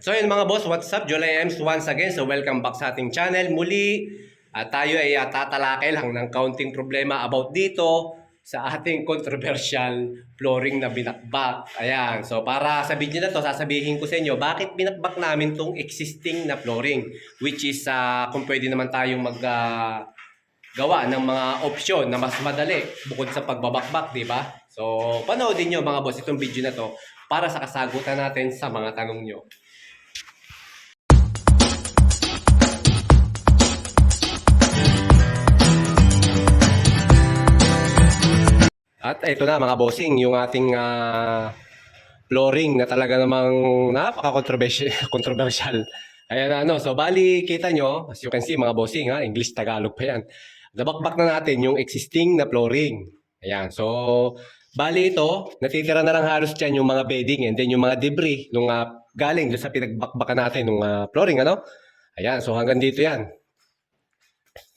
So yun mga boss, what's up? July Ems once again. So welcome back sa ating channel. Muli, at tayo ay uh, tatalakay lang ng counting problema about dito sa ating controversial flooring na binakbak. Ayan. So para sa video na to, sasabihin ko sa inyo, bakit binakbak namin tong existing na flooring? Which is, uh, kung pwede naman tayong mag... uh, gawa ng mga opsyon na mas madali bukod sa pagbabakbak, di ba? So, panoodin nyo mga boss itong video na to para sa kasagutan natin sa mga tanong nyo. At ito na mga bossing, yung ating ah, flooring na talaga namang napaka-controversial. controversial. Ayan ano. So, bali, kita nyo, as you can see, mga bossing, ha, English, Tagalog pa yan. Nabakbak na natin yung existing na flooring. Ayan. So, bali ito, natitira na lang halos dyan yung mga bedding and then yung mga debris nung ah, galing sa pinagbakbakan natin nung ah, flooring, ano? Ayan. So, hanggang dito yan.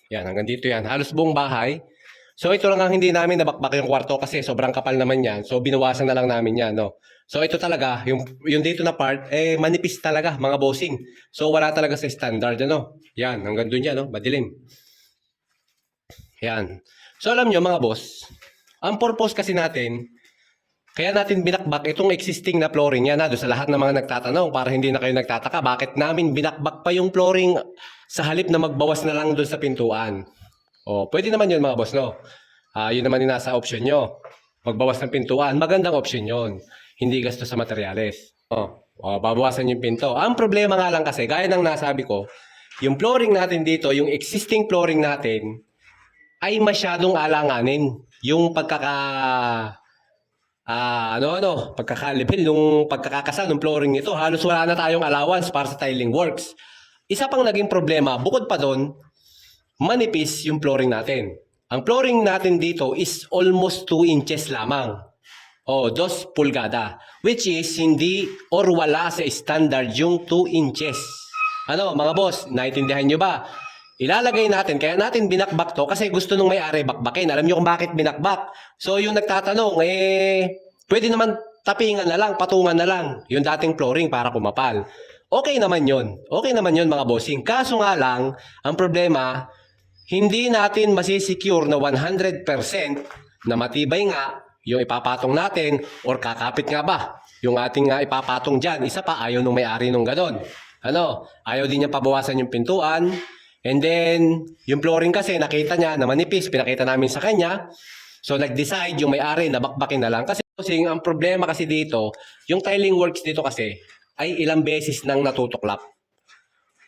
Yan, hanggang dito yan. Halos buong bahay. So ito lang ang hindi namin nabakbak yung kwarto kasi sobrang kapal naman yan. So binawasan na lang namin yan, no. So ito talaga, yung yung dito na part eh manipis talaga mga bossing. So wala talaga sa standard ano. Yan, hanggang doon yan, no, madilim. Yan. So alam nyo mga boss, ang purpose kasi natin kaya natin binakbak itong existing na flooring yan doon sa lahat ng mga nagtatanong para hindi na kayo nagtataka bakit namin binakbak pa yung flooring sa halip na magbawas na lang doon sa pintuan. O, pwede naman yun mga boss, no? Ah, yun naman yung nasa option nyo. Magbawas ng pintuan. Magandang option yun. Hindi gasto sa materyales. O, o, babawasan yung pinto. Ang problema nga lang kasi, gaya ng nasabi ko, yung flooring natin dito, yung existing flooring natin, ay masyadong alanganin. Yung pagkaka... Ah, ano ano, pagkakalipil nung pagkakakasal ng flooring nito, halos wala na tayong allowance para sa tiling works. Isa pang naging problema, bukod pa doon, manipis yung flooring natin. Ang flooring natin dito is almost 2 inches lamang. O, 2 pulgada. Which is hindi or wala sa standard yung 2 inches. Ano, mga boss, naintindihan nyo ba? Ilalagay natin, kaya natin binakbak to kasi gusto nung may-ari bakbakin. Alam nyo kung bakit binakbak. So, yung nagtatanong, eh, pwede naman tapingan na lang, patungan na lang yung dating flooring para kumapal. Okay naman yon. Okay naman yon mga bossing. Kaso nga lang, ang problema, hindi natin masisecure na 100% na matibay nga yung ipapatong natin or kakapit nga ba yung ating nga ipapatong dyan. Isa pa, ayaw nung may-ari nung ganon. Ano, ayaw din niya pabawasan yung pintuan. And then, yung flooring kasi, nakita niya na manipis, pinakita namin sa kanya. So, nag-decide yung may-ari na bakbakin na lang. Kasi, kasi ang problema kasi dito, yung tiling works dito kasi, ay ilang beses nang natutuklap.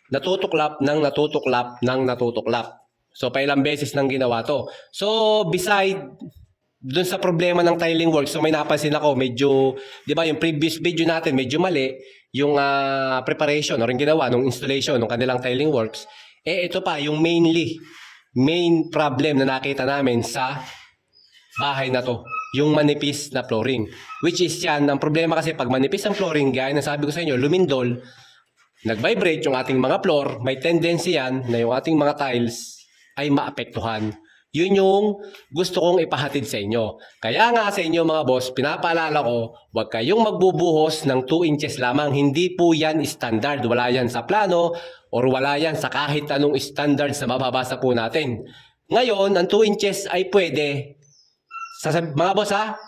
Natutuklap ng natutuklap ng natutuklap. So, pailang beses nang ginawa to. So, beside dun sa problema ng tiling works, so may napansin ako, medyo, di ba, yung previous video natin, medyo mali, yung ah, preparation or yung ginawa ng installation ng kanilang tiling works, eh, ito pa, yung mainly, main problem na nakita namin sa bahay na to, yung manipis na flooring. Which is yan, ang problema kasi pag manipis ang flooring, gaya na sabi ko sa inyo, lumindol, nag-vibrate yung ating mga floor, may tendency yan na yung ating mga tiles ay maapektuhan. Yun yung gusto kong ipahatid sa inyo. Kaya nga sa inyo mga boss, pinapaalala ko, huwag kayong magbubuhos ng 2 inches lamang. Hindi po yan standard. Wala yan sa plano or wala yan sa kahit anong standard sa mababasa po natin. Ngayon, ang 2 inches ay pwede sa mga boss ha,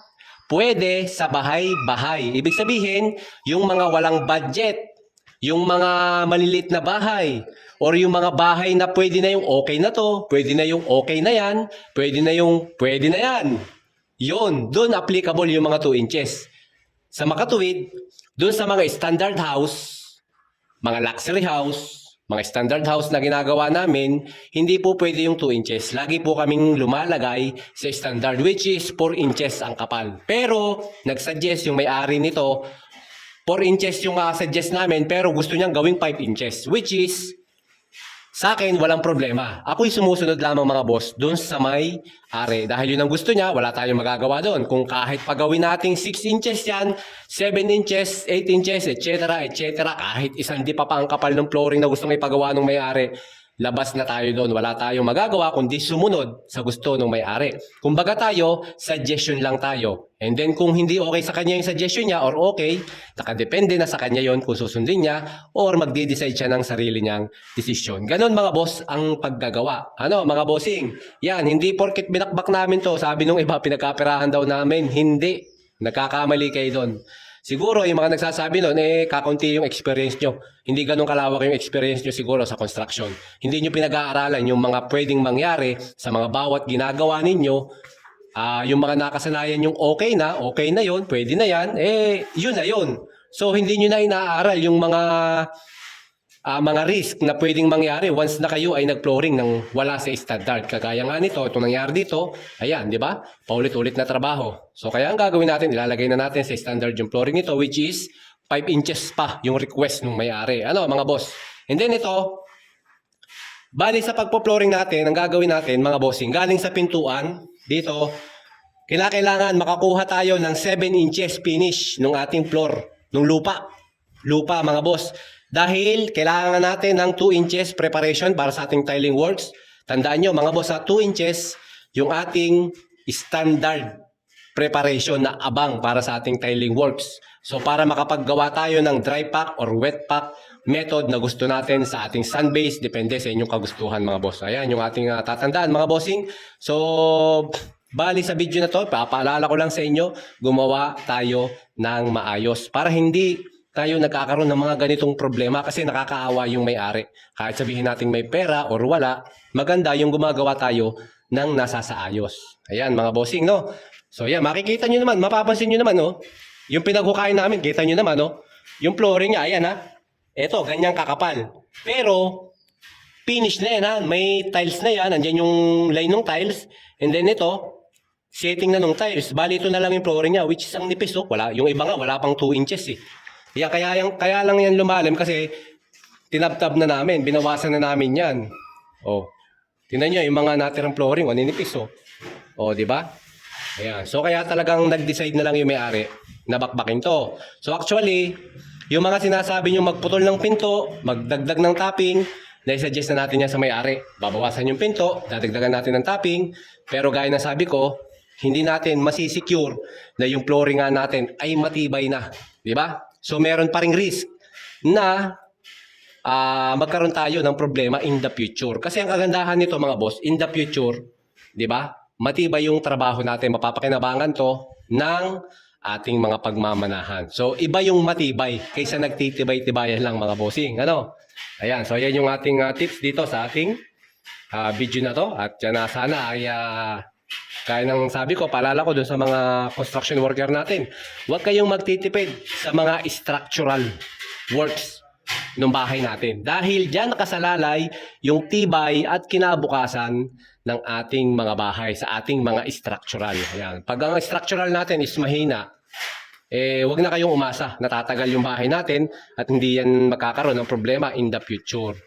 pwede sa bahay-bahay. Ibig sabihin, yung mga walang budget, yung mga malilit na bahay, or yung mga bahay na pwede na yung okay na to, pwede na yung okay na yan, pwede na yung pwede na yan. Yun, doon applicable yung mga 2 inches. Sa makatuwid, doon sa mga standard house, mga luxury house, mga standard house na ginagawa namin, hindi po pwede yung 2 inches. Lagi po kaming lumalagay sa standard, which is 4 inches ang kapal. Pero, nagsuggest yung may-ari nito, 4 inches yung uh, suggest namin, pero gusto niyang gawing 5 inches, which is, sa akin, walang problema. Ako'y sumusunod lamang mga boss doon sa may are. Dahil yun ang gusto niya, wala tayong magagawa doon. Kung kahit pagawin nating 6 inches yan, 7 inches, 8 inches, etc., etc., kahit isang di pa pa ang kapal ng flooring na gusto may pagawa ng may-ari, labas na tayo doon. Wala tayong magagawa kundi sumunod sa gusto ng may-ari. Kumbaga tayo, suggestion lang tayo. And then kung hindi okay sa kanya yung suggestion niya or okay, nakadepende na sa kanya yon kung susundin niya or magde-decide siya ng sarili niyang desisyon. Ganon mga boss ang paggagawa. Ano mga bossing? Yan, hindi porket binakbak namin to, sabi nung iba pinagkapirahan daw namin. Hindi. Nagkakamali kayo doon. Siguro yung mga nagsasabi noon, eh, kakunti yung experience nyo. Hindi ganun kalawak yung experience nyo siguro sa construction. Hindi nyo pinag-aaralan yung mga pwedeng mangyari sa mga bawat ginagawa ninyo. Ah, yung mga nakasanayan yung okay na, okay na yon, pwede na yan, eh, yun na yun. So, hindi nyo na inaaral yung mga ah, mga risk na pwedeng mangyari once na kayo ay nag-flooring ng wala sa standard. Kagaya nga nito, ito nangyari dito, ayan, di ba? Paulit-ulit na trabaho. So kaya ang gagawin natin, ilalagay na natin sa standard yung flooring nito, which is 5 inches pa yung request ng may-ari. Ano, mga boss? And then ito, bali sa pagpo-flooring natin, ang gagawin natin, mga bossing, galing sa pintuan, dito, kinakailangan makakuha tayo ng 7 inches finish ng ating floor, ng lupa. Lupa, mga boss. Dahil kailangan natin ng 2 inches preparation para sa ating tiling works. Tandaan nyo, mga boss, sa 2 inches, yung ating standard preparation na abang para sa ating tiling works. So para makapaggawa tayo ng dry pack or wet pack method na gusto natin sa ating sun base, depende sa inyong kagustuhan mga boss. Ayan yung ating ah, tatandaan mga bossing. So bali sa video na to, papaalala ko lang sa inyo, gumawa tayo ng maayos para hindi tayo nagkakaroon ng mga ganitong problema kasi nakakaawa yung may-ari. Kahit sabihin natin may pera or wala, maganda yung gumagawa tayo ng nasasaayos. Ayan mga bossing, no? So yan, makikita nyo naman, mapapansin nyo naman, no? Yung pinaghukain namin, kita nyo naman, no? Yung flooring niya, ayan ha. Ito, ganyang kakapal. Pero, finish na yan ha. May tiles na yan. Andyan yung line ng tiles. And then ito, setting na ng tiles. Bali, ito na lang yung flooring niya, which is ang nipis, oh. Wala, yung iba nga, wala pang 2 inches, eh. Kaya, kaya, yung, kaya lang yan lumalim kasi tinabtab na namin, binawasan na namin yan. Oh. Tingnan nyo, yung mga natirang flooring, oh, oh. Oh, di ba? Ayan. So, kaya talagang nag-decide na lang yung may-ari na bakbakin to. So, actually, yung mga sinasabi nyo magputol ng pinto, magdagdag ng topping, na-suggest na natin yan sa may-ari. Babawasan yung pinto, dadagdagan natin ng topping, pero gaya na sabi ko, hindi natin masisecure na yung flooring nga natin ay matibay na. Di ba? So, meron pa ring risk na ah magkaroon tayo ng problema in the future. Kasi ang kagandahan nito mga boss, in the future, di ba? Matibay yung trabaho natin, mapapakinabangan to ng ating mga pagmamanahan. So, iba yung matibay kaysa nagtitibay-tibayan lang mga bossing. Ano? Ayan, so yan yung ating ah, tips dito sa ating ah, video na to. At yan na sana ay ah, kaya nang sabi ko, paalala ko dun sa mga construction worker natin, huwag kayong magtitipid sa mga structural works ng bahay natin. Dahil dyan nakasalalay yung tibay at kinabukasan ng ating mga bahay sa ating mga structural. Ayan. Pag ang structural natin is mahina, eh, wag na kayong umasa. Natatagal yung bahay natin at hindi yan magkakaroon ng problema in the future.